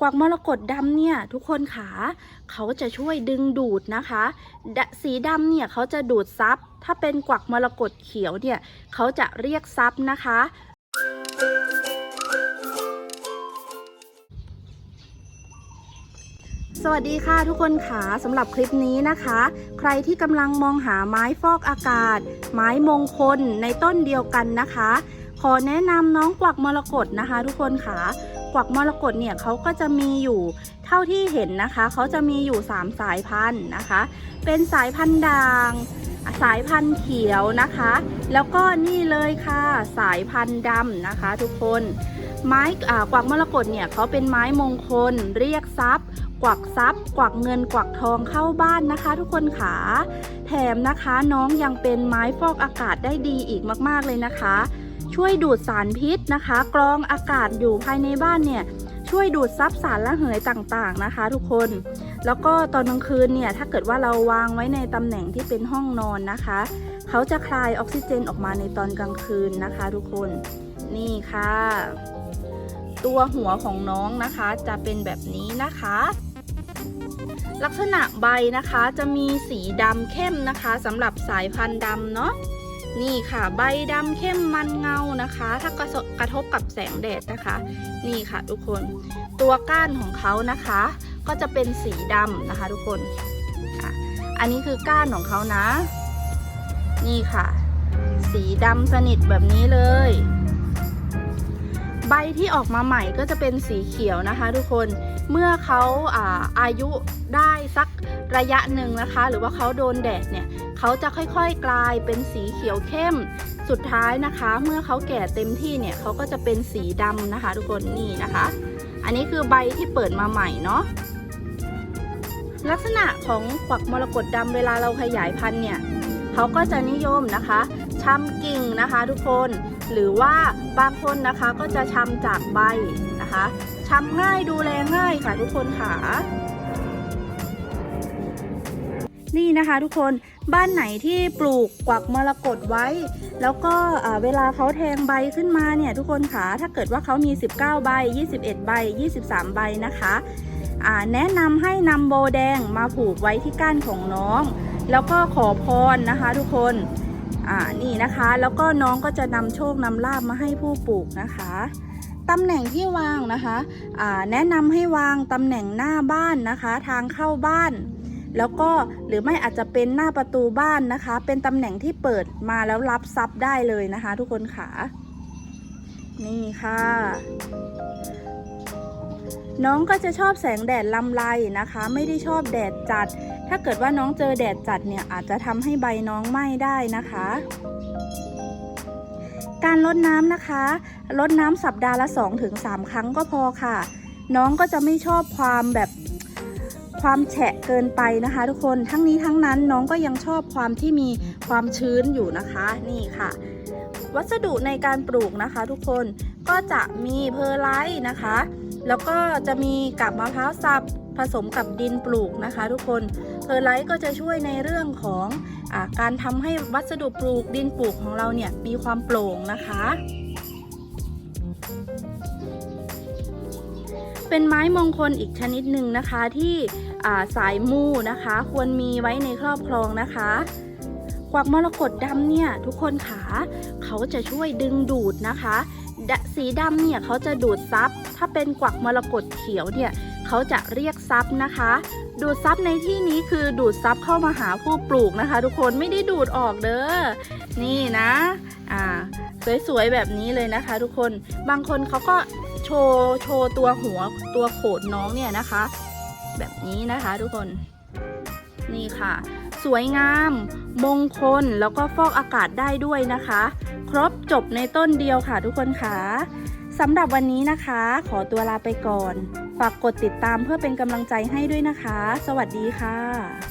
กวักมรกตดำเนี่ยทุกคนขาเขาจะช่วยดึงดูดนะคะ สีดำเนี่ยเขาจะดูดซับถ้าเป็นกวักมรกตเขียวเนี่ยเขาจะเรียกซับนะคะสวัสดีค่ะทุกคนค่ะสำหรับคลิปนี้นะคะ ใครที่กำลังมองหาไม้ฟอกอากาศ ไม้มงคลในต้นเดียวกันนะคะ ขอแนะนำน้องกวักมรกตนะคะ ทุกคนค่ะ กวักมรกตเนี่ยเขาก็จะมีอยู่เท่าที่เห็นนะคะ เขาจะมีอยู่ 3 สายพันธุ์นะคะ เป็นสายพันธุ์ด่าง สายพันธุ์เขียวนะคะ แล้วก็นี่เลยค่ะสายพันธุ์ดำนะคะ ทุกคนไม้กวักมรกตเนี่ยเขาเป็นไม้มงคล เรียกทรัพย์ กวักทรัพย์ กวักเงินกวักทองเข้าบ้านนะคะ ทุกคนขาแถมนะคะน้องยังเป็นไม้ฟอกอากาศได้ดีอีกมากๆเลยนะคะ ช่วยดูดสารพิษนะคะ กรองอากาศอยู่ภายในบ้านเนี่ยช่วยดูดซับสารละเหยต่างๆนะคะ ทุกคน แล้วก็ตอนกลางคืนเนี่ยถ้าเกิดว่าเราวางไว้ในตำแหน่งที่เป็นห้องนอนนะคะ เขาจะคลายออกซิเจนออกมาในตอนกลางคืนนะคะ ทุกคนนี่ค่ะ ตัวหัวของน้องนะคะจะเป็นแบบนี้นะคะ ลักษณะใบนะคะจะมีสีดำเข้มนะคะสำหรับสายพันธุ์ดำเนาะนี่ค่ะใบดำเข้มมันเงานะคะ ถ้ากระทบกระทบกับแสงแดดนะคะ นี่ค่ะทุกคนตัวก้านของเขานะคะ ก็จะเป็นสีดำนะคะ ทุกคนอันนี้คือก้านของเขานะ นี่ค่ะ สีดำสนิทแบบนี้เลย ใบที่ออกมาใหม่ก็จะเป็นสีเขียวนะคะ ทุกคน เมื่อเขาอาอายุได้สักระยะหนึ่งนะคะ หรือว่าเขาโดนแดดเนี่ยเขาจะค่อยๆกลายเป็นสีเขียวเข้ม สุดท้ายนะคะ เมื่อเขาแก่เต็มที่เนี่ยเขาก็จะเป็นสีดำนะคะ ทุกคนนี่นะคะ อันนี้คือใบที่เปิดมาใหม่เนาะลักษณะของกวักมรกตดำเวลาเราขยายพันธุ์เนี่ยเขาก็จะนิยมนะคะ ชำกิ่งนะคะทุกคนหรือว่าบางคนนะคะก็จะชำจากใบนะคะชำง่ายดูแลง่ายค่ะทุกคนค่ะนี่นะคะทุกคนบ้านไหนที่ปลูกกวักมรกตไว้ แล้วก็เวลาเขาแทงใบขึ้นมาเนี่ยทุกคนค่ะถ้าเกิดว่าเขามี 19 ใบ 21 ใบ 23 ใบนะคะแนะนำให้นำโบแดงมาผูกไว้ที่ก้านของน้อง แล้วก็ขอพรนะคะทุกคน อ่านี่นะคะ แล้วก็น้องก็จะนำโชคนำลาบมาให้ผู้ปลูกนะคะตำแหน่งที่วางนะคะอ่าแนะนำให้วางตำแหน่งหน้าบ้านนะคะ ทางเข้าบ้าน แล้วก็หรือไม่อาจจะเป็นหน้าประตูบ้านนะคะ เป็นตำแหน่งที่เปิดมาแล้วรับซับได้เลยนะคะ ทุกคนค่ะนี่ค่ะ น้องก็จะชอบแสงแดดลำไรนะคะ ไม่ได้ชอบแดดจัด ถ้าเกิดว่าน้องเจอแดดจัดเนี่ยอาจจะทำให้ใบน้องไหม้ได้นะคะ การลดน้ำนะคะลดน้ำสัปดาห์ละ 2-3 ครั้งก็พอค่ะ น้องก็จะไม่ชอบความแบบความแฉะเกินไปนะคะ ทุกคนทั้งนี้ทั้งนั้นน้องก็ยังชอบความที่มีความชื้นอยู่นะคะนี่ค่ะ วัสดุในการปลูกนะคะ ทุกคนก็จะมีเพอร์ไลท์นะคะ แล้วก็จะมีกับมะพร้าวสับผสมกับดินปลูกนะคะ ทุกคนเพอร์ไลท์ก็จะช่วยในเรื่องของอการทำให้วัสดุปลูกดินปลูกของเราเนี่ยมีความโปร่งนะคะ เป็นไม้มงคลอีกชนิดหนึ่งนะคะที่สายมูนะคะ ควรมีไว้ในครอบครองนะคะกวักมรกตดำเนี่ยทุกคนขาเขาจะช่วยดึงดูดนะคะ สีดำเนี่ยเขาจะดูดซับ ถ้าเป็นกวักมรกตเขียวเนี่ยเขาจะเรียกซับนะคะ ดูดซับในที่นี้คือดูดซับเข้ามาหาผู้ปลูกนะคะ ทุกคนไม่ได้ดูดออกเด้อ นี่นะ อ่า สวยๆแบบนี้เลยนะคะ ทุกคน บางคนเขาก็โชว์โชว์ตัวหัวตัวโขดน้องเนี่ยนะคะ แบบนี้นะคะทุกคน นี่ค่ะ สวยงาม มงคลแล้วก็ฟอกอากาศได้ด้วยนะคะ ครบจบในต้นเดียวค่ะทุกคนค่ะสำหรับวันนี้นะคะ ขอตัวลาไปก่อน ฝากกดติดตามเพื่อเป็นกำลังใจให้ด้วยนะคะ สวัสดีค่ะ